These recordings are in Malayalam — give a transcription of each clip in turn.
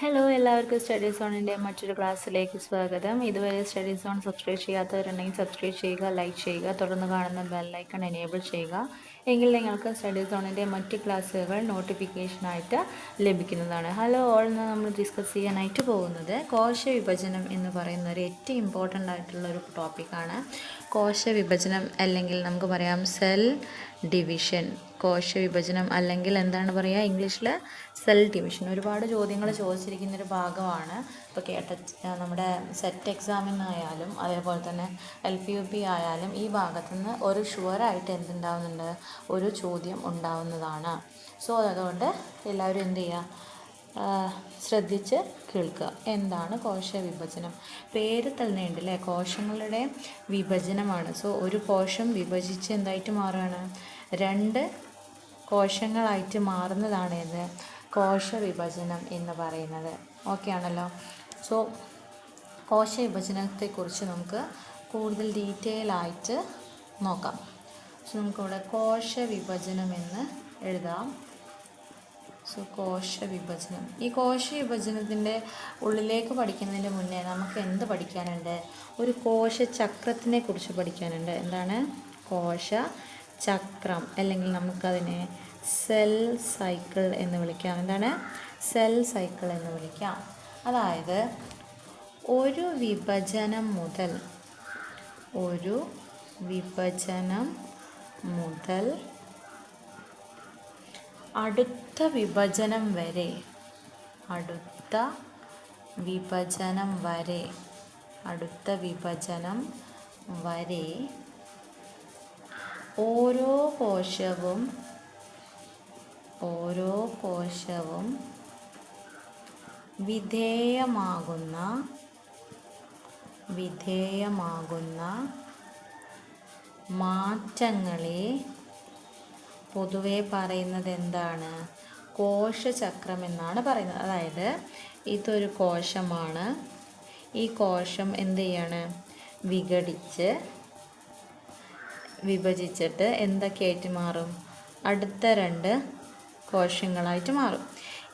ഹലോ എല്ലാവർക്കും സ്റ്റഡി സോണിന്റെ മറ്റൊരു ക്ലാസ്സിലേക്ക് സ്വാഗതം. ഇതുവരെ സ്റ്റഡി സോൺ സബ്സ്ക്രൈബ് ചെയ്യാത്തവരുണ്ടെങ്കിൽ സബ്സ്ക്രൈബ് ചെയ്യുക ലൈക്ക് ചെയ്യുക തുടർന്ന് കാണുന്ന ബെല്ലൈക്കൺ എനേബിൾ ചെയ്യുക. എങ്കിൽ നിങ്ങൾക്ക് സ്റ്റഡി സോണിന്റെ മറ്റ് ക്ലാസ്സുകൾ നോട്ടിഫിക്കേഷനായിട്ട് ലഭിക്കുന്നതാണ്. ഹലോ ഓൾ എന്ന് നമ്മൾ ഡിസ്കസ് ചെയ്യാനായിട്ട് പോകുന്നത് കോശ വിഭജനം എന്ന് പറയുന്ന ഒരു ഏറ്റവും ഇമ്പോർട്ടന്റ് ആയിട്ടുള്ള ഒരു ടോപ്പിക്കാണ് കോശ വിഭജനം അല്ലെങ്കിൽ നമുക്ക് പറയാം സെൽ ഡിവിഷൻ കോശ വിഭജനം അല്ലെങ്കിൽ എന്താണ് പറയുക ഇംഗ്ലീഷിൽ സെൽ ഡിവിഷൻ. ഒരുപാട് ചോദ്യങ്ങൾ ചോദിച്ചിരിക്കുന്ന ഒരു ഭാഗമാണ്. ഇപ്പോൾ കേട്ട നമ്മുടെ സെറ്റ് എക്സാമിനായാലും അതേപോലെ തന്നെ എൽ പി യു പി ആയാലും ഈ ഭാഗത്തുനിന്ന് ഒരു ഷുവറായിട്ട് എന്തുണ്ടാവുന്നുണ്ട്? ഒരു ചോദ്യം ഉണ്ടാവുന്നതാണ്. സോ അതുകൊണ്ട് എല്ലാവരും എന്ത് ചെയ്യുക? ശ്രദ്ധിച്ച് കേൾക്കുക. എന്താണ് കോശ വിഭജനം പേര് തന്നെ ഉണ്ട് അല്ലേ കോശങ്ങളുടെ വിഭജനമാണ്. സോ ഒരു കോശം വിഭജിച്ച് എന്തായിട്ട് മാറുകയാണ്? രണ്ട് കോശങ്ങളായിട്ട് മാറുന്നതാണ് ഇത് കോശ വിഭജനം എന്ന് പറയുന്നത്. ഓക്കെ ആണല്ലോ. സോ കോശ വിഭജനത്തെക്കുറിച്ച് നമുക്ക് കൂടുതൽ ഡീറ്റെയിൽ ആയിട്ട് നോക്കാം. സോ നമുക്കിവിടെ കോശ വിഭജനം എന്ന് എഴുതാം. സോ കോശ വിഭജനം ഈ കോശ വിഭജനത്തിന്റെ ഉള്ളിലേക്ക് പഠിക്കുന്നതിന് മുന്നേ നമുക്ക് എന്ത് പഠിക്കാനുണ്ട്? ഒരു കോശ ചക്രത്തിനെ കുറിച്ച് പഠിക്കാനുണ്ട്. എന്താണ്? കോശ ചക്രം അല്ലെങ്കിൽ നമുക്കതിനെ സെൽ സൈക്കിൾ എന്ന് വിളിക്കാം. എന്താണ്? സെൽ സൈക്കിൾ എന്ന് വിളിക്കാം. അതായത് ഒരു വിഭജനം മുതൽ ഒരു വിഭജനം മുതൽ അടുത്ത വിഭജനം വരെ അടുത്ത വിഭജനം വരെ അടുത്ത വിഭജനം വരെ ഓരോ കോശവും ഓരോ കോശവും വിധേയമാകുന്ന വിധേയമാകുന്ന മാറ്റങ്ങളെ പൊതുവെ പറയുന്നത് എന്താണ്? കോശചക്രം എന്നാണ് പറയുന്നത്. അതായത് ഇതൊരു കോശമാണ്. ഈ കോശം എന്ത് ചെയ്യാണ്? വിഘടിച്ച് വിഭജിച്ചിട്ട് എന്തൊക്കെയായിട്ട് മാറും? അടുത്ത രണ്ട് കോശങ്ങളായിട്ട് മാറും.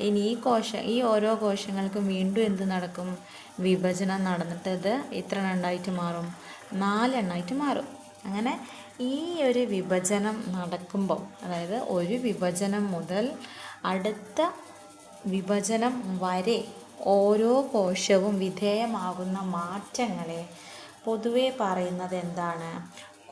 ഇനി ഈ കോശ ഈ ഓരോ കോശങ്ങൾക്കും വീണ്ടും എന്ത് നടക്കും? വിഭജനം നടന്നിട്ട് ഇത് ഇത്ര രണ്ടായിട്ട് മാറും. നാലെണ്ണമായിട്ട് മാറും. അങ്ങനെ ഈ ഒരു വിഭജനം നടക്കുമ്പോൾ അതായത് ഒരു വിഭജനം മുതൽ അടുത്ത വിഭജനം വരെ ഓരോ കോശവും വിധേയമാകുന്ന മാറ്റങ്ങളെ പൊതുവേ പറയുന്നത് എന്താണ്?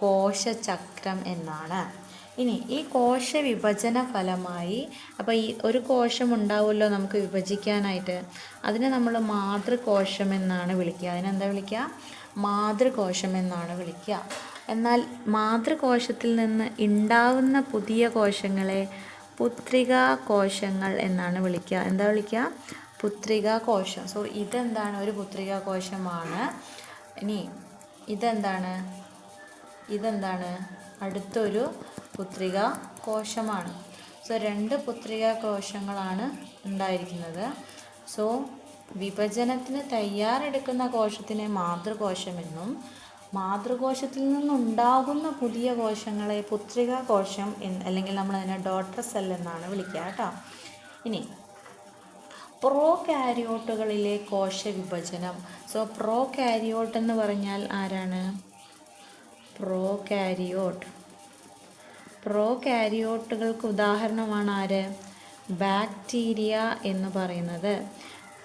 കോശചക്രം എന്നാണ്. ഇനി ഈ കോശ വിഭജന ഫലമായി അപ്പോൾ ഈ ഒരു കോശം ഉണ്ടാവുമല്ലോ നമുക്ക് വിഭജിക്കാനായിട്ട്. അതിനെ നമ്മൾ മാതൃകോശം എന്നാണ് വിളിക്കുക. അതിനെന്താ വിളിക്കുക? മാതൃകോശം എന്നാണ് വിളിക്കുക. എന്നാൽ മാതൃകോശത്തിൽ നിന്ന് ഉണ്ടാവുന്ന പുതിയ കോശങ്ങളെ പുത്രികാ കോശങ്ങൾ എന്നാണ് വിളിക്കുക. എന്താ വിളിക്കുക? പുത്രികാ കോശം സോ ഇതെന്താണ്? ഒരു പുത്രികാ കോശമാണ് ഇനി ഇതെന്താണ്? ഇതെന്താണ്? അടുത്തൊരു പുത്രിക കോശമാണ്. സോ രണ്ട് പുത്രിക കോശങ്ങളാണ് ഉണ്ടായിരിക്കുന്നത്. സോ വിഭജനത്തിന് തയ്യാറെടുക്കുന്ന കോശത്തിനെ മാതൃകോശമെന്നും മാതൃകോശത്തിൽ നിന്നുണ്ടാകുന്ന പുതിയ കോശങ്ങളെ പുത്രിക കോശം എന്ന് അല്ലെങ്കിൽ നമ്മൾ അതിനെ ഡോട്ടർ സെൽ എന്നാണ് വിളിക്കുക കേട്ടോ. ഇനി പ്രോ കാരിയോട്ടുകളിലെ കോശ വിഭജനം സോ പ്രോ കാരിയോട്ട് എന്ന് പറഞ്ഞാൽ ആരാണ്? പ്രോ കാരിയോട്ട് പ്രോ കാരിയോട്ടുകൾക്ക് ഉദാഹരണമാണ് ആര്? ബാക്ടീരിയ എന്ന് പറയുന്നത്.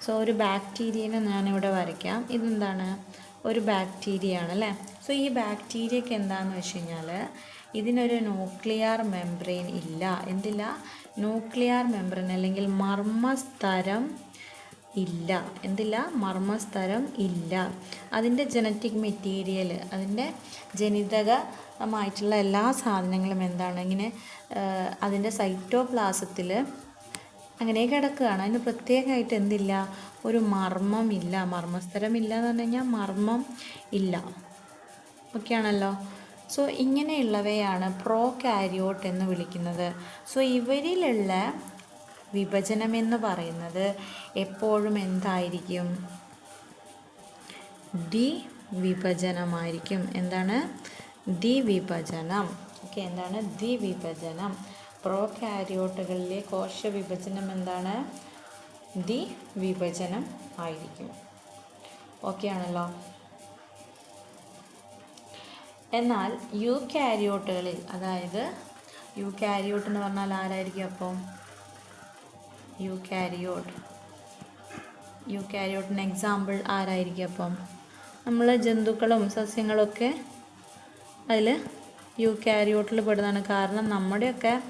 സോ ഒരു ബാക്ടീരിയനെ ഞാനിവിടെ വരയ്ക്കാം. ഇതെന്താണ്? ഒരു ബാക്ടീരിയ ആണ് അല്ലേ? സോ ഈ ബാക്ടീരിയക്ക് എന്താണെന്ന് വെച്ച് കഴിഞ്ഞാൽ ഇതിനൊരു ന്യൂക്ലിയർ മെംബ്രെയിൻ ഇല്ല. എന്തില്ല? ന്യൂക്ലിയർ മെംബ്രെയിൻ അല്ലെങ്കിൽ മർമ്മസ്തരം ഇല്ല. എന്തില്ല? മർമ്മസ്തരം ഇല്ല. അതിന്റെ ജനറ്റിക് മെറ്റീരിയൽ അതിന്റെ ജനിതകമായിട്ടുള്ള എല്ലാ സാധനങ്ങളും എന്താണ്? ഇങ്ങനെ അതിന്റെ സൈറ്റോപ്ലാസത്തിൽ അങ്ങനെ കിടക്കുകയാണ്. അതിന് പ്രത്യേകമായിട്ട് എന്തില്ല? ഒരു മർമ്മമില്ല ഇല്ല. എന്ന് പറഞ്ഞു കഴിഞ്ഞാൽ മർമ്മം ഇല്ല. ഓക്കെ ആണല്ലോ സോ ഇങ്ങനെയുള്ളവയാണ് പ്രോ കാരിയോട്ട് എന്ന് വിളിക്കുന്നത്. സോ ഇവരിലുള്ള വിഭജനമെന്ന് പറയുന്നത് എപ്പോഴും എന്തായിരിക്കും? ഡി വിഭജനമായിരിക്കും എന്താണ്? ദി വിഭജനം ഓക്കെ എന്താണ്? ദി വിഭജനം പ്രോ കാരിയോട്ടുകളിലെ കോശ വിഭജനം എന്താണ്? ദി വിഭജനം ആയിരിക്കും. ഓക്കെ ആണല്ലോ. എന്നാൽ യു കാരിയോട്ടുകളിൽ അതായത് യു കാരിയോട്ട് എന്ന് പറഞ്ഞാൽ ആരായിരിക്കും അപ്പം? യു കാരിയോട്ട് യു കാരിയോട്ടിന് എക്സാമ്പിൾ ആരായിരിക്കും അപ്പം? നമ്മൾ ജന്തുക്കളും സസ്യങ്ങളൊക്കെ അതിൽ യു കാരിയോട്ടിൽ പെടുന്നതാണ്. കാരണം നമ്മുടെയൊക്കെ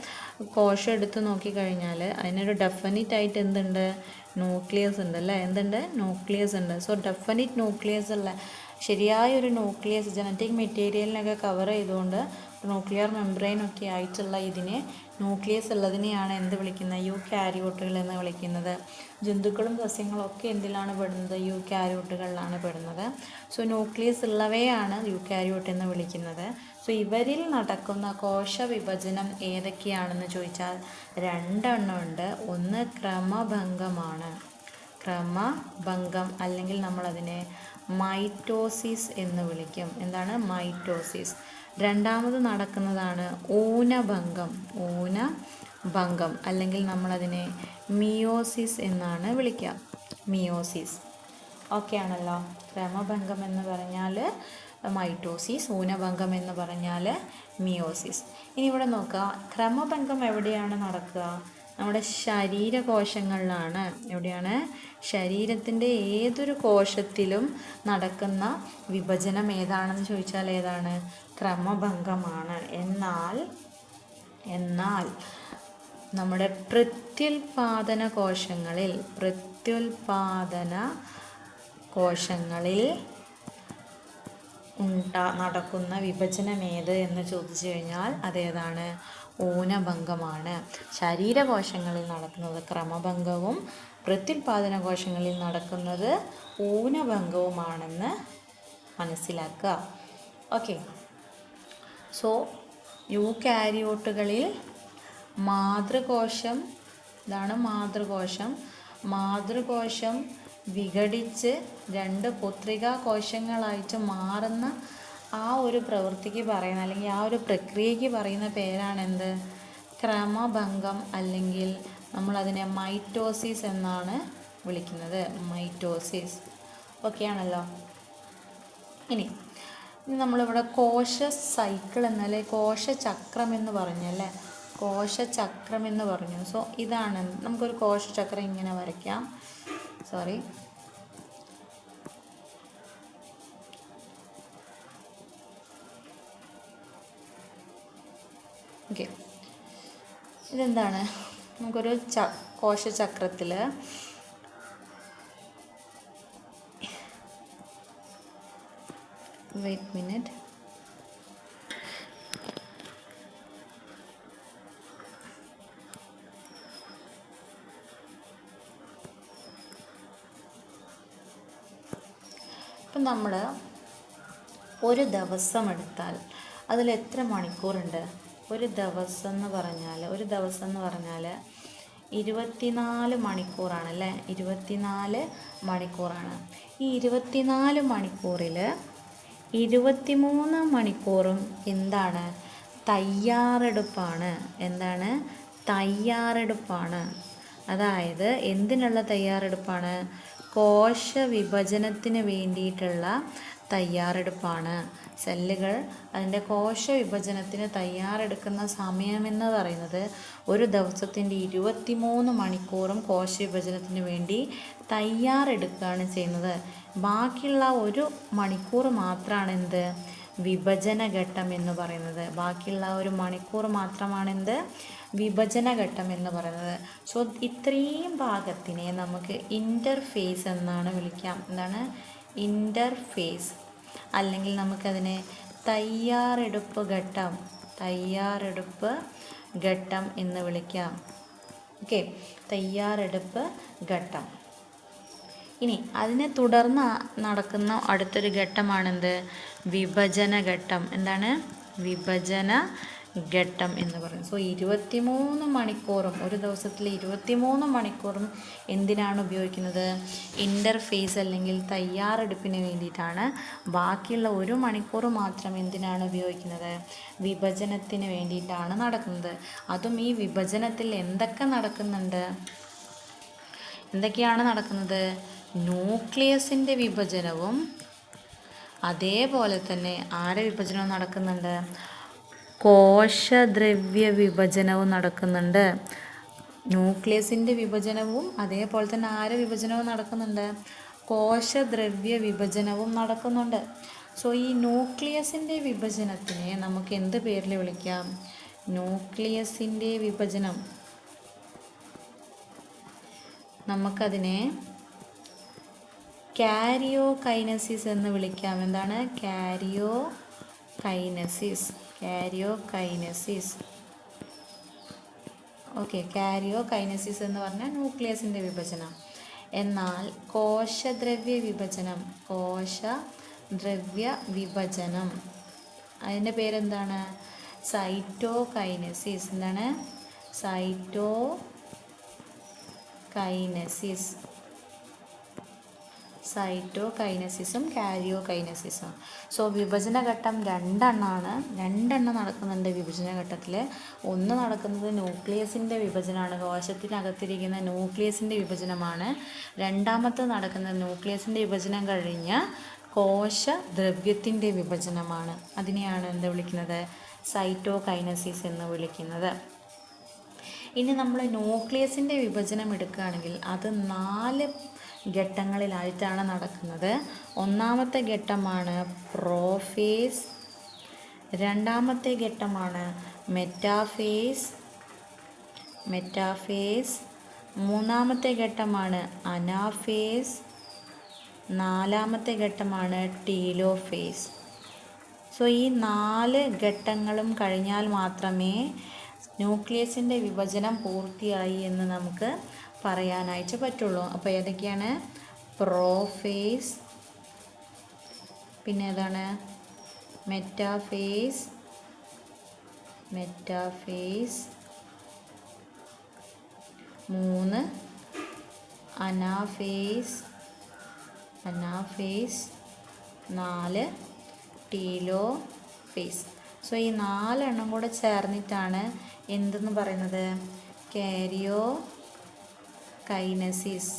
കോശം എടുത്ത് നോക്കിക്കഴിഞ്ഞാൽ അതിനൊരു ഡെഫിനിറ്റ് ആയിട്ട് എന്തുണ്ട്? ന്യൂക്ലിയസ് ഉണ്ട് അല്ലേ? എന്തുണ്ട്? ന്യൂക്ലിയസ് ഉണ്ട്. സോ ഡെഫിനിറ്റ് ന്യൂക്ലിയസ് ഉള്ള ശരിയായ ഒരു ന്യൂക്ലിയസ് ജനറ്റിക് മെറ്റീരിയലിനൊക്കെ കവർ ചെയ്തുകൊണ്ട് ന്യൂക്ലിയർ മെംബ്രെയിൻ ഒക്കെ ആയിട്ടുള്ള ഇതിനെ ന്യൂക്ലിയസ് ഉള്ളതിനെയാണ് എന്ത് വിളിക്കുന്നത്? യു കാരിയോട്ടുകൾ എന്ന് വിളിക്കുന്നത്. ജന്തുക്കളും സസ്യങ്ങളും ഒക്കെ എന്തിലാണ് പെടുന്നത്? യു കാരിയോട്ടുകളിലാണ് പെടുന്നത്. സോ ന്യൂക്ലിയസ് ഉള്ളവയാണ് യു കാരിയോട്ട് എന്ന് വിളിക്കുന്നത്. സോ ഇവരിൽ നടക്കുന്ന കോശ വിഭജനം ഏതൊക്കെയാണെന്ന് ചോദിച്ചാൽ രണ്ടെണ്ണം ഉണ്ട്. ഒന്ന് ക്രമഭംഗമാണ്. ക്രമഭംഗം അല്ലെങ്കിൽ നമ്മളതിനെ മൈറ്റോസിസ് എന്ന് വിളിക്കും. എന്താണ്? മൈറ്റോസിസ്. രണ്ടാമത് നടക്കുന്നതാണ് ഊനഭംഗം. ഊനഭംഗം. അല്ലെങ്കിൽ നമ്മളതിനെ മിയോസിസ് എന്നാണ് വിളിക്കുക. മിയോസിസ്. ഓക്കെ ആണല്ലോ. ക്രമഭംഗം എന്ന് പറഞ്ഞാൽ മൈറ്റോസിസ് ഊനഭംഗം എന്ന് പറഞ്ഞാൽ മിയോസിസ്. ഇനി ഇവിടെ നോക്കുക. ക്രമഭംഗം എവിടെയാണ് നടക്കുക? നമ്മുടെ ശരീരകോശങ്ങളിലാണ്. എവിടെയാണ്? ശരീരത്തിന്റെ ഏതൊരു കോശത്തിലും നടക്കുന്ന വിഭജനം ഏതാണെന്ന് ചോദിച്ചാൽ ഏതാണ്? ക്രമഭംഗമാണ്. എന്നാൽ എന്നാൽ നമ്മുടെ പ്രത്യുൽപാദന കോശങ്ങളിൽ പ്രത്യുൽപാദന കോശങ്ങളിൽ ഉണ്ടാ നടക്കുന്ന വിഭജനം ഏത് എന്ന് ചോദിച്ചു കഴിഞ്ഞാൽ അതേതാണ്? ഊനഭംഗമാണ്. ശരീരകോശങ്ങളിൽ നടക്കുന്നത് ക്രമഭംഗവും പ്രത്യുൽപാദന കോശങ്ങളിൽ നടക്കുന്നത് ഊനഭംഗവുമാണെന്ന് മനസ്സിലാക്കുക. ഓക്കെ. സോ യു കാരിയോട്ടുകളിൽ മാതൃകോശം ഇതാണ് മാതൃകോശം. മാതൃകോശം വിഘടിച്ച് രണ്ട് പുത്രികാ കോശങ്ങളായിട്ട് മാറുന്ന ആ ഒരു പ്രവൃത്തിക്ക് പറയുന്ന അല്ലെങ്കിൽ ആ ഒരു പ്രക്രിയയ്ക്ക് പറയുന്ന പേരാണെന്ത്? ക്രമഭംഗം അല്ലെങ്കിൽ നമ്മളതിനെ മൈറ്റോസിസ് എന്നാണ് വിളിക്കുന്നത്. മൈറ്റോസിസ്. ആണല്ലോ ഇനി നമ്മളിവിടെ കോശ സൈക്കിൾ എന്നല്ലേ കോശചക്രം എന്ന് പറഞ്ഞല്ലേ കോശചക്രം എന്ന് പറഞ്ഞു. സോ ഇതാണ്. നമുക്കൊരു കോശചക്രം ഇങ്ങനെ വരയ്ക്കാം. സോറി. ഓക്കെ ഇതെന്താണ്? നമുക്കൊരു ച കോശചക്രത്തിൽ വെയിറ്റ് മിനിറ്റ് ഇപ്പം നമ്മൾ ഒരു ദിവസം എടുത്താൽ അതിൽ എത്ര മണിക്കൂറുണ്ട്? ഒരു ദിവസം എന്ന് പറഞ്ഞാൽ ഒരു ദിവസം എന്ന് പറഞ്ഞാൽ ഇരുപത്തിനാല് മണിക്കൂറാണ് അല്ലേ ഇരുപത്തിനാല് മണിക്കൂറാണ്. ഈ ഇരുപത്തിനാല് മണിക്കൂറിൽ ഇരുപത്തിമൂന്ന് മണിക്കൂറും എന്താണ്? തയ്യാറെടുപ്പാണ്. എന്താണ്? തയ്യാറെടുപ്പാണ്. അതായത് എന്തിനുള്ള തയ്യാറെടുപ്പാണ്? കോശ വിഭജനത്തിന് വേണ്ടിയിട്ടുള്ള തയ്യാറെടുപ്പാണ്. സെല്ലുകൾ അതിന്റെ കോശ വിഭജനത്തിന് തയ്യാറെടുക്കുന്ന സമയമെന്ന് പറയുന്നത് ഒരു ദിവസത്തിന്റെ ഇരുപത്തിമൂന്ന് മണിക്കൂറും കോശ വിഭജനത്തിന് വേണ്ടി തയ്യാറെടുക്കുകയാണ് ചെയ്യുന്നത്. ബാക്കിയുള്ള ഒരു മണിക്കൂർ മാത്രമാണ് എന്ത് വിഭജന ഘട്ടം എന്ന് പറയുന്നത്. ബാക്കിയുള്ള ഒരു മണിക്കൂർ മാത്രമാണ് എന്ത് വിഭജന ഘട്ടം എന്ന് പറയുന്നത്. സോ ഇത്രയും ഭാഗത്തിനെ നമുക്ക് ഇന്റർഫേസ് എന്നാണ് വിളിക്കാം. എന്താണ്? ഇന്റർഫേസ് അല്ലെങ്കിൽ നമുക്കതിനെ തയ്യാറെടുപ്പ് ഘട്ടം തയ്യാറെടുപ്പ് ഘട്ടം എന്ന് വിളിക്കാം. ഓക്കെ തയ്യാറെടുപ്പ് ഘട്ടം. ഇനി അതിനെ തുടർന്ന് നടക്കുന്ന അടുത്തൊരു ഘട്ടമാണെന്ത്? വിഭജന ഘട്ടം. എന്താണ്? വിഭജന ഘട്ടം എന്ന് പറയുന്നത് സോ ഇരുപത്തിമൂന്ന് മണിക്കൂറും ഒരു ദിവസത്തിൽ ഇരുപത്തിമൂന്ന് മണിക്കൂറും എന്തിനാണ് ഉപയോഗിക്കുന്നത്? ഇന്റർഫേസ് അല്ലെങ്കിൽ തയ്യാറെടുപ്പിന് വേണ്ടിയിട്ടാണ്. ബാക്കിയുള്ള ഒരു മണിക്കൂർ മാത്രം എന്തിനാണ് ഉപയോഗിക്കുന്നത്? വിഭജനത്തിന് വേണ്ടിയിട്ടാണ് നടക്കുന്നത്. അതും ഈ വിഭജനത്തിൽ എന്തൊക്കെ നടക്കുന്നുണ്ട്? എന്തൊക്കെയാണ് നടക്കുന്നത്? ന്യൂക്ലിയസിന്റെ വിഭജനവും അതേപോലെ തന്നെ ആരെ വിഭജനവും നടക്കുന്നുണ്ട്? കോശദ്രവ്യ വിഭജനവും നടക്കുന്നുണ്ട്. ന്യൂക്ലിയസിന്റെ വിഭജനവും അതേപോലെ തന്നെ ആര വിഭജനവും നടക്കുന്നുണ്ട്? കോശദ്രവ്യ വിഭജനവും നടക്കുന്നുണ്ട്. സോ ഈ ന്യൂക്ലിയസിന്റെ വിഭജനത്തിനെ നമുക്ക് എന്ത് പേരിൽ വിളിക്കാം? ന്യൂക്ലിയസിന്റെ വിഭജനം. നമുക്കതിനെ കാരിയോ കൈനസിസ് എന്ന് വിളിക്കാം. എന്താണ്? Karyokinesis karyokinesis okay karyokinesis എന്ന് പറഞ്ഞാൽ ന്യൂക്ലിയസിന്റെ വിഭജനം. എന്നാൽ കോശദ്രവ്യ വിഭജനം കോശദ്രവ്യ വിഭജനം. അതിന്റെ പേരെന്താണ്? സൈറ്റോ കൈനസിസ് എന്താണ്? സൈറ്റോ കൈനസിസ് സൈറ്റോ കൈനസിസും കാരിയോ കൈനസിസും സോ വിഭജന ഘട്ടം രണ്ടെണ്ണമാണ് രണ്ടെണ്ണം നടക്കുന്നുണ്ട് വിഭജന ഘട്ടത്തിൽ ഒന്ന് നടക്കുന്നത് ന്യൂക്ലിയസിന്റെ വിഭജനമാണ്. കോശത്തിനകത്തിരിക്കുന്ന ന്യൂക്ലിയസിന്റെ വിഭജനമാണ്. രണ്ടാമത്തെ നടക്കുന്നത് ന്യൂക്ലിയസിന്റെ വിഭജനം കഴിഞ്ഞ് കോശ ദ്രവ്യത്തിന്റെ വിഭജനമാണ്. അതിനെയാണ് എന്താ വിളിക്കുന്നത്? സൈറ്റോ കൈനസിസ് എന്ന് വിളിക്കുന്നത്. ഇനി നമ്മൾ ന്യൂക്ലിയസിന്റെ വിഭജനം എടുക്കുകയാണെങ്കിൽ അത് നാല് ഘട്ടങ്ങളിലായിട്ടാണ് നടക്കുന്നത്. ഒന്നാമത്തെ ഘട്ടമാണ് പ്രോഫേസ് രണ്ടാമത്തെ ഘട്ടമാണ് മെറ്റാഫേസ് മെറ്റാഫേസ് മൂന്നാമത്തെ ഘട്ടമാണ് അനാഫേസ് നാലാമത്തെ ഘട്ടമാണ് ടീലോഫേസ് സോ ഈ നാല് ഘട്ടങ്ങളും കഴിഞ്ഞാൽ മാത്രമേ ന്യൂക്ലിയസിന്റെ വിഭജനം പൂർത്തിയായി എന്ന് നമുക്ക് പറയാനായിട്ട് പറ്റുള്ളൂ. അപ്പോൾ ഏതൊക്കെയാണ്? പ്രോഫേസ് പിന്നെ ഏതാണ്? മെറ്റാഫേസ് മെറ്റാഫേസ് മൂന്ന്. അനാഫേസ് അനാഫേസ് നാല്. ടീലോ ഫേസ് സോ ഈ നാലെണ്ണം കൂടെ ചേർന്നിട്ടാണ് എന്തെന്ന് പറയുന്നത്? കാരിയോ കൈനസിസ്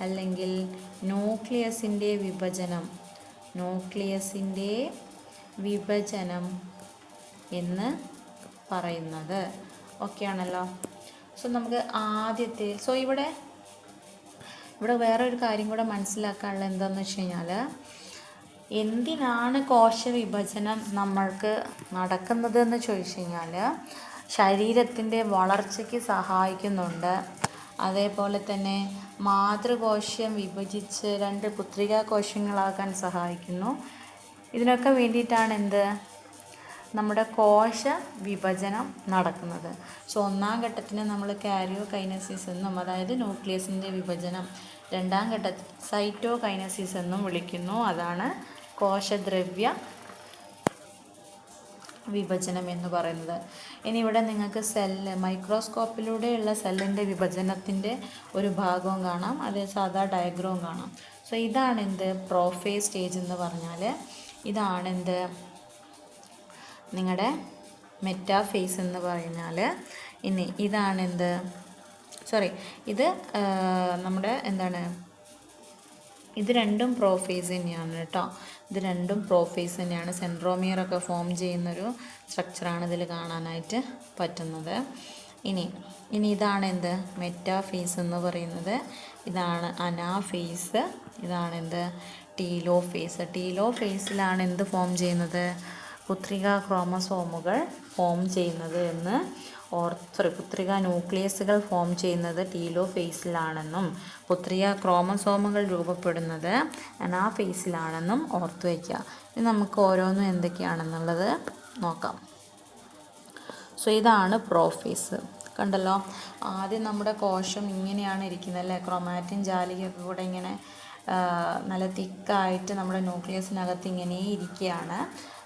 അല്ലെങ്കിൽ ന്യൂക്ലിയസിന്റെ വിഭജനം. ന്യൂക്ലിയസിന്റെ വിഭജനം എന്ന് പറയുന്നത്. ഓക്കെയാണല്ലോ സോ നമുക്ക് ആദ്യത്തെ സോ ഇവിടെ ഇവിടെ വേറെ ഒരു കാര്യം കൂടെ മനസ്സിലാക്കാനുള്ള എന്താണെന്ന് വെച്ച് കഴിഞ്ഞാൽ എന്തിനാണ് കോശ വിഭജനം നമ്മൾക്ക് നടക്കുന്നത് എന്ന് ചോദിച്ചു കഴിഞ്ഞാൽ ശരീരത്തിന്റെ വളർച്ചയ്ക്ക് സഹായിക്കുന്നുണ്ട്. അതേപോലെ തന്നെ മാതൃകോശം വിഭജിച്ച് രണ്ട് പുത്രികാ കോശങ്ങളാക്കാൻ സഹായിക്കുന്നു. ഇതിനൊക്കെ വേണ്ടിയിട്ടാണ് എന്ത്? നമ്മുടെ കോശ വിഭജനം നടക്കുന്നത്. സോ ഒന്നാം ഘട്ടത്തിന് നമ്മൾ കാരിയോ കൈനസിസ് എന്നും അതായത് ന്യൂക്ലിയസിന്റെ വിഭജനം രണ്ടാം ഘട്ടത്തിൽ സൈറ്റോ കൈനസിസ് എന്നും വിളിക്കുന്നു. അതാണ് കോശദ്രവ്യ വിഭജനം എന്ന് പറയുന്നത്. ഇനി ഇവിടെ നിങ്ങൾക്ക് സെല്ല് മൈക്രോസ്കോപ്പിലൂടെയുള്ള സെല്ലിന്റെ വിഭജനത്തിന്റെ ഒരു ഭാഗവും കാണാം. അതേ സാധാ ഡയഗ്രവും കാണാം. സോ ഇതാണ് എന്ത് പ്രോഫേ സ്റ്റേജ് എന്ന് പറഞ്ഞാൽ ഇതാണ് എന്ത് നിങ്ങളുടെ മെറ്റാഫേസ് എന്ന് പറഞ്ഞാൽ ഇനി ഇതാണ് എന്ത് സോറി ഇത് നമ്മുടെ എന്താണ്? ഇത് രണ്ടും പ്രോഫേസ് തന്നെയാണ് കേട്ടോ. ഇത് രണ്ടും പ്രോഫേസ് തന്നെയാണ്. സെൻട്രോമിയർ ഒക്കെ ഫോം ചെയ്യുന്നൊരു സ്ട്രക്ചറാണ് ഇതിൽ കാണാനായിട്ട് പറ്റുന്നത്. ഇനി ഇനി ഇതാണ് എന്ത്? മെറ്റാഫേസ് എന്ന് പറയുന്നത്. ഇതാണ് അനാഫേസ് ഇതാണ് എന്ത്? ടീലോ ഫേസ് ടീലോ ഫേസിലാണ് എന്ത് ഫോം ചെയ്യുന്നത്? പുത്രിക ക്രോമസോമുകൾ ഫോം ചെയ്യുന്നത് എന്ന് ഓർ സോറി പുത്രിക ന്യൂക്ലിയസുകൾ ഫോം ചെയ്യുന്നത് ടീലോ ഫേസിലാണെന്നും പുത്രിക ക്രോമസോമുകൾ രൂപപ്പെടുന്നത് അനാ ഫേസിലാണെന്നും ഓർത്തു വയ്ക്കുക. ഇനി നമുക്ക് ഓരോന്നും എന്തൊക്കെയാണെന്നുള്ളത് നോക്കാം. സോ ഇതാണ് പ്രോഫേസ്. കണ്ടല്ലോ? ആദ്യം നമ്മുടെ കോശം ഇങ്ങനെയാണ് ഇരിക്കുന്നത് അല്ലേ? ക്രൊമാറ്റിൻ ജാലികയൊക്കെ കൂടെ ഇങ്ങനെ നല്ല തിക്കായിട്ട് നമ്മുടെ ന്യൂക്ലിയസിനകത്ത് ഇങ്ങനെ ഇരിക്കുകയാണ്.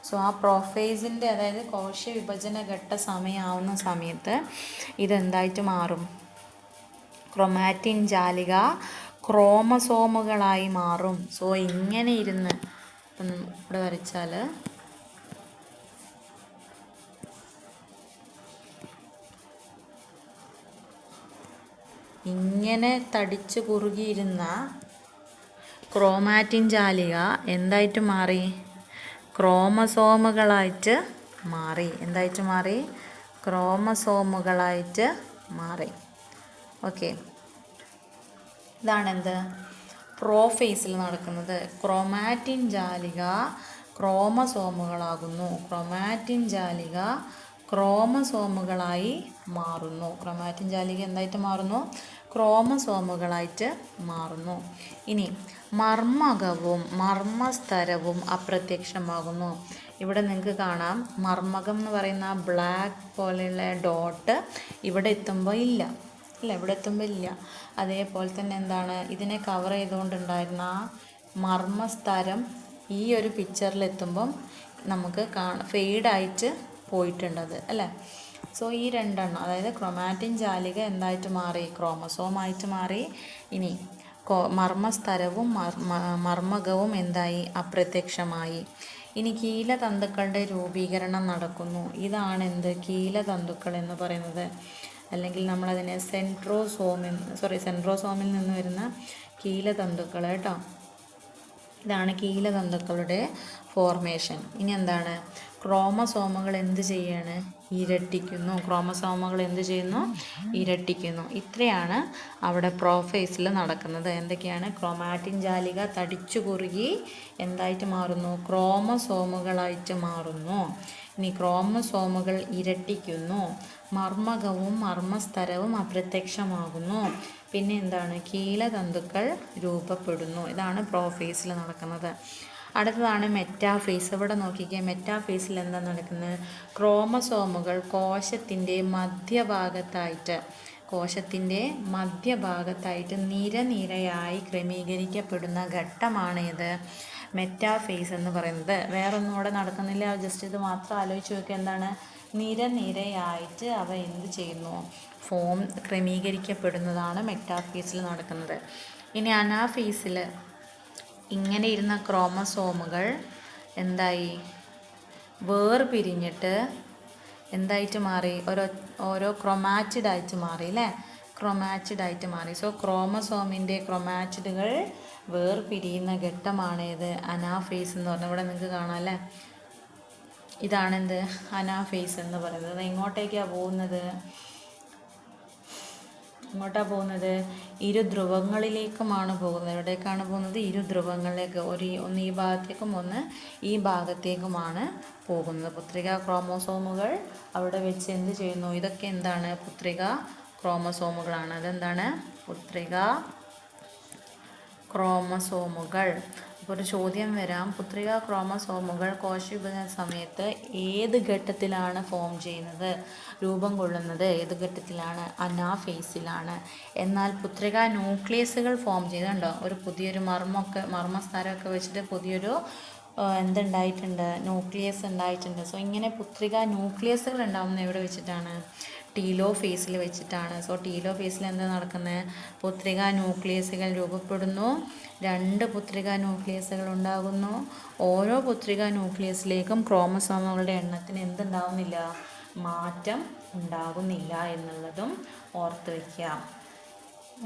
സോ ആ പ്രോഫേസിന്റെ അതായത് കോശ വിഭജന ഘട്ട സമയമാവുന്ന സമയത്ത് ഇതെന്തായിട്ട് മാറും? ക്രൊമാറ്റിൻ ജാലിക ക്രോമസോമുകളായി മാറും. സോ ഇങ്ങനെ ഇരുന്ന് ഇപ്പം ഇവിടെ വരച്ചാൽ ഇങ്ങനെ തടിച്ചു കുറുകിയിരുന്ന ക്രോമാറ്റിൻ ജാലിക എന്തായിട്ട് മാറി? ക്രോമസോമുകളായിട്ട് മാറി. എന്തായിട്ട് മാറി? ക്രോമസോമുകളായിട്ട് മാറി. ഓക്കെ. ഇതാണെന്ത്? പ്രോഫേസിൽ നടക്കുന്നത്. ക്രോമാറ്റിൻ ജാലിക ക്രോമസോമുകളാകുന്നു. ക്രോമാറ്റിൻ ജാലിക ക്രോമസോമുകളായി മാറുന്നു. ക്രോമാറ്റിൻ ജാലിക എന്തായിട്ട് മാറുന്നു? ക്രോമസോമുകളായിട്ട് മാറുന്നു. ഇനി മർമ്മകവും മർമ്മസ്തരവും അപ്രത്യക്ഷമാകുന്നു. ഇവിടെ നിങ്ങൾക്ക് കാണാം. മർമ്മകം എന്ന് പറയുന്ന ബ്ലാക്ക് പോലെയുള്ള ഡോട്ട് ഇവിടെ എത്തുമ്പോൾ ഇല്ല. ഇല്ല ഇവിടെ എത്തുമ്പോൾ ഇല്ല. അതേപോലെ തന്നെ എന്താണ്? ഇതിനെ കവർ ചെയ്തുകൊണ്ടുണ്ടായിരുന്ന ആ മർമ്മസ്തരം ഈ ഒരു പിക്ചറിൽ എത്തുമ്പം നമുക്ക് കാണാം ഫെയ്ഡായിട്ട് പോയിട്ടുണ്ടത് അല്ലേ? സോ ഈ രണ്ടെണ്ണം അതായത് ക്രൊമാറ്റിൻ ജാലിക എന്തായിട്ട് മാറി? ക്രോമസോമായിട്ട് മാറി. ഇനി കോ മർമ്മസ്തരവും മർമ്മകവും എന്തായി? അപ്രത്യക്ഷമായി. ഇനി കീലതന്തുക്കളുടെ രൂപീകരണം നടക്കുന്നു. ഇതാണ് എന്ത്? കീലതന്തുക്കൾ എന്ന് പറയുന്നത്. അല്ലെങ്കിൽ നമ്മളതിനെ സെൻട്രോസോമിൽ സോറി സെൻട്രോസോമിൽ നിന്ന് വരുന്ന കീലതന്തുക്കൾ കേട്ടോ. ഇതാണ് കീലതന്തുക്കളുടെ ഫോർമേഷൻ ഇനി എന്താണ്? ക്രോമസോമുകൾ എന്ത് ചെയ്യാണ്? ഇരട്ടിക്കുന്നു. ക്രോമസോമുകൾ എന്ത് ചെയ്യുന്നു? ഇരട്ടിക്കുന്നു. ഇത്രയാണ് അവിടെ പ്രോഫേസിൽ നടക്കുന്നത്. എന്തൊക്കെയാണ്? ക്രോമാറ്റിൻ ജാലിക തടിച്ചു കുറുകി എന്തായിട്ട് മാറുന്നു? ക്രോമസോമുകളായിട്ട് മാറുന്നു. ഇനി ക്രോമസോമുകൾ ഇരട്ടിക്കുന്നു. മർമ്മകവും മർമ്മസ്തരവും അപ്രത്യക്ഷമാകുന്നു. പിന്നെ എന്താണ്? കീലതന്തുക്കൾ രൂപപ്പെടുന്നു. ഇതാണ് പ്രോഫേസിൽ നടക്കുന്നത്. അടുത്തതാണ് മെറ്റാഫേസ് ഇവിടെ നോക്കിക്കുക മെറ്റാഫേസിൽ എന്താ നടക്കുന്നത്? ക്രോമസോമുകൾ കോശത്തിന്റെ മധ്യഭാഗത്തായിട്ട് കോശത്തിന്റെ മധ്യഭാഗത്തായിട്ട് നിരനിരയായി ക്രമീകരിക്കപ്പെടുന്ന ഘട്ടമാണ് ഇത്. മെറ്റാഫേസ് എന്ന് പറയുന്നത്. വേറൊന്നും ഇവിടെ നടക്കുന്നില്ല. ജസ്റ്റ് ഇത് മാത്രം ആലോചിച്ച് നോക്കുക എന്താണ്? നിരനിരയായിട്ട് അവ എന്ത് ചെയ്യുന്നു? ഫോം ക്രമീകരിക്കപ്പെടുന്നതാണ് മെറ്റാഫേസിൽ നടക്കുന്നത്. ഇനി അനാഫേസിൽ ഇങ്ങനെ ഇരുന്ന ക്രോമസോമുകൾ എന്തായി? വേർപിരിഞ്ഞിട്ട് എന്തായിട്ട് മാറി? ഓരോ ഓരോ ക്രൊമാറ്റിഡായിട്ട് മാറി അല്ലേ? ക്രൊമാറ്റിഡായിട്ട് മാറി. സോ ക്രോമസോമിന്റെ ക്രൊമാറ്റിഡുകൾ വേർപിരിയുന്ന ഘട്ടമാണ് ഇത് അനാഫേസ് എന്ന് പറഞ്ഞാൽ ഇവിടെ നിങ്ങൾക്ക് കാണാം അല്ലേ? ഇതാണെന്ത്? അനാഫേസ് എന്ന് പറയുന്നത്. എങ്ങോട്ടേക്കാണ് പോകുന്നത്? എങ്ങോട്ടാണ് പോകുന്നത്. ഇരു ധ്രുവങ്ങളിലേക്കുമാണ് പോകുന്നത്. എവിടേക്കാണ് പോകുന്നത്? ഇരു ധ്രുവങ്ങളിലേക്ക്. ഒരു ഒന്ന് ഈ ഭാഗത്തേക്കും ഒന്ന് ഈ ഭാഗത്തേക്കുമാണ് പോകുന്നത്. പുത്രിക ക്രോമോസോമുകൾ അവിടെ വെച്ച് എന്ത് ചെയ്യുന്നു? ഇതൊക്കെ എന്താണ്? പുത്രിക ക്രോമസോമുകളാണ്. അതെന്താണ്? പുത്രിക ക്രോമസോമുകൾ. അപ്പോൾ ഒരു ചോദ്യം വരാം. പുത്രിക ക്രോമസോമുകൾ കോശവിഭജന സമയത്ത് ഏത് ഘട്ടത്തിലാണ് ഫോം ചെയ്യുന്നത്? രൂപം കൊള്ളുന്നത് ഏത് ഘട്ടത്തിലാണ്? അനാഫേസിലാണ്. എന്നാൽ പുത്രിക ന്യൂക്ലിയസുകൾ ഫോം ചെയ്യുന്നുണ്ടോ ഒരു പുതിയൊരു മർമ്മമൊക്കെ മർമ്മസ്ഥാനമൊക്കെ വെച്ചിട്ട് പുതിയൊരു എന്തുണ്ടായിട്ടുണ്ട്? ന്യൂക്ലിയസ് ഉണ്ടായിട്ടുണ്ട്. സോ ഇങ്ങനെ പുത്രിക ന്യൂക്ലിയസുകൾ ഉണ്ടാകുന്നത് എവിടെ വെച്ചിട്ടാണ്? ടീലോ ഫേസിൽ വെച്ചിട്ടാണ്. സോ ടീലോ ഫേസിൽ എന്താ നടക്കുന്നത് പുത്രിക ന്യൂക്ലിയസുകൾ രൂപപ്പെടുന്നു. രണ്ട് പുത്രിക ന്യൂക്ലിയസുകൾ ഉണ്ടാകുന്നു. ഓരോ പുത്രിക ന്യൂക്ലിയസിലേക്കും ക്രോമസോമുകളുടെ എണ്ണത്തിന് എന്തുണ്ടാവുന്നില്ല? മാറ്റം ഉണ്ടാകുന്നില്ല എന്നുള്ളതും ഓർത്ത് വയ്ക്കുക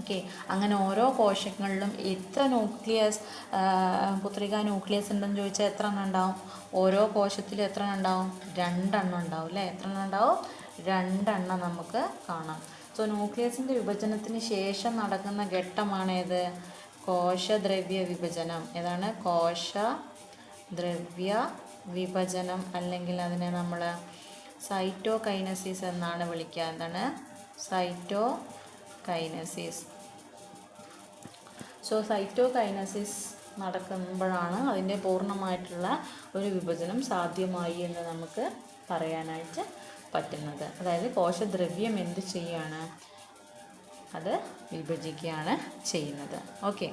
ഓക്കെ. അങ്ങനെ ഓരോ കോശങ്ങളിലും എത്ര ന്യൂക്ലിയസ് പുത്രിക ന്യൂക്ലിയസ് ഉണ്ടെന്ന് ചോദിച്ചാൽ എത്ര എണ്ണം ഉണ്ടാവും? ഓരോ കോശത്തിലും എത്ര എണ്ണം ഉണ്ടാവും? രണ്ടെണ്ണം ഉണ്ടാവും അല്ലേ? എത്ര എണ്ണം ഉണ്ടാവും? രണ്ടെണ്ണം നമുക്ക് കാണാം. സോ ന്യൂക്ലിയസിന്റെ വിഭജനത്തിന് ശേഷം നടക്കുന്ന ഘട്ടമാണേത് കോശദ്രവ്യ വിഭജനം. ഏതാണ്? കോശ ദ്രവ്യ വിഭജനം. അല്ലെങ്കിൽ അതിനെ നമ്മൾ സൈറ്റോ കൈനസിസ് എന്നാണ് വിളിക്കുക. എന്താണ്? Cytokinesis so cytokinesis നടക്കുമ്പോഴാണ് അതിന്റെ പൂർണമായിട്ടുള്ള ഒരു വിഭജനം സാധ്യമായി എന്ന് നമുക്ക് പറയാനായിട്ട് പറ്റുന്നത്. അതായത് കോശദ്രവ്യം എന്ത് ചെയ്യുകയാണ് അത് വിഭജിക്കുകയാണ് ചെയ്യുന്നത്. ഓക്കെ